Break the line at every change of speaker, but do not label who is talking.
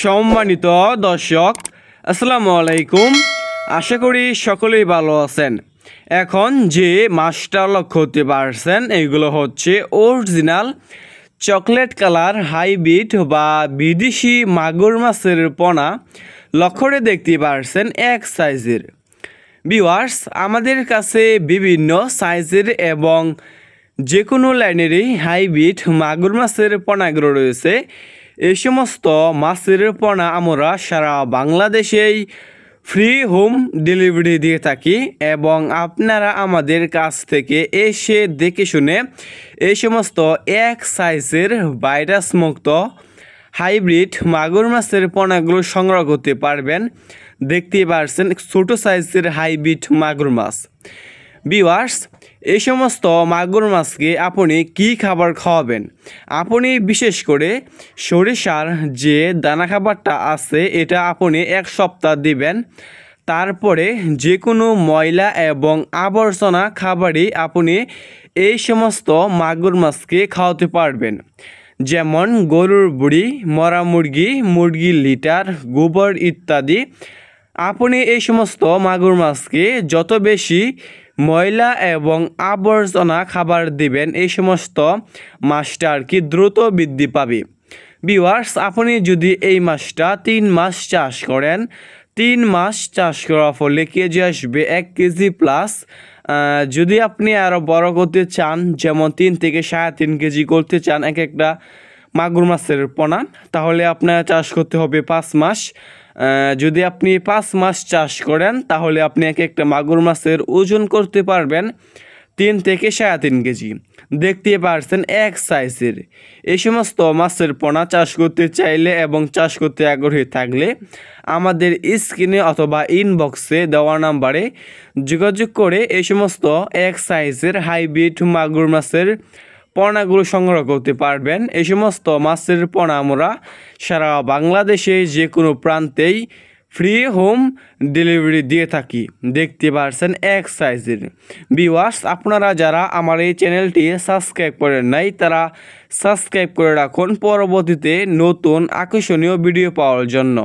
সম্মানিত দর্শক, আসসালামু আলাইকুম। আশা করি সকলেই ভালো আছেন। এখন যে মাছটা লক্ষ্য করতে পারছেন, এগুলো হচ্ছে অরিজিনাল চকলেট কালার হাইব্রিড বা বিদেশি মাগুর মাছের পোনা। লক্ষ্যরে দেখতে পারছেন এক সাইজের ভিউয়ার্স আমাদের কাছে বিভিন্ন সাইজের এবং যে কোনো লাইনেরই হাইব্রিড মাগুর মাছের পোনাগুলো রয়েছে। এই সমস্ত মাছের পোনা আমরা সারা বাংলাদেশেই ফ্রি হোম ডেলিভারি দিয়ে থাকি এবং আপনারা আমাদের কাছ থেকে এসে দেখে শুনে এই সমস্ত এক সাইজের ভাইরাস মুক্ত হাইব্রিড মাগুর মাছের পোনাগুলো সংগ্রহ করতে পারবেন। দেখতেই পারছেন ছোট সাইজের হাইব্রিড মাগুর মাছ। বিওয়ার্স এই সমস্ত মাগুর মাছকে আপনি কি খাবার খাওয়াবেন? আপনি বিশেষ করে সরিষার যে দানা খাবারটা আছে, এটা আপনি এক সপ্তাহ দিবেন। তারপরে যে কোনো ময়লা এবং আবর্জনা খাবারই আপনি এই সমস্ত মাগুর মাছকে খাওয়াতে পারবেন। যেমন গরুর বুড়ি, মরা মুরগি মুরগির লিটার, গোবর ইত্যাদি। আপনি এই সমস্ত মাগুর মাছকে যত বেশি ময়লা এবং আবর্জনা খাবার দিবেন এই সমস্ত মাছটা আর কি দ্রুত বৃদ্ধি পাবে? বিওয়ার্স আপনি যদি এই মাছটা তিন মাস চাষ করেন, তিন মাস চাষ করার ফলে কেজি আসবে এক কেজি প্লাস যদি আপনি আরও বড় করতে চান, যেমন তিন থেকে সাড়ে তিন কেজি করতে চান এক একটা মাগুর মাছের পোনা, তাহলে আপনার চাষ করতে হবে পাঁচ মাস। যদি আপনি পাঁচ মাস চাষ করেন, তাহলে আপনি এক একটা মাগুর মাছের ওজন করতে পারবেন তিন থেকে সাড়ে তিন কেজি। দেখতে পারছেন এক সাইজের। এই সমস্ত মাছের পোনা চাষ করতে চাইলে এবং চাষ করতে আগ্রহী থাকলে আমাদের স্ক্রিনে অথবা ইনবক্সে দেওয়া নাম্বারে যোগাযোগ করে এই সমস্ত এক সাইজের হাইব্রিড মাগুর মাছের পোনাগুলো সংগ্রহ করতে পারবেন। এই সমস্ত মাছের পোনা আমরা সারা বাংলাদেশে যে কোনো প্রান্তেই ফ্রি হোম ডেলিভারি দিয়ে থাকি। দেখতে পারছেন এক সাইজের। বিওয়ার্স আপনারা যারা আমার এই চ্যানেলটি সাবস্ক্রাইব করেন নাই, তারা সাবস্ক্রাইব করে রাখুন। পরবর্তীতে নতুন আকর্ষণীয় ভিডিও পাওয়ার জন্য।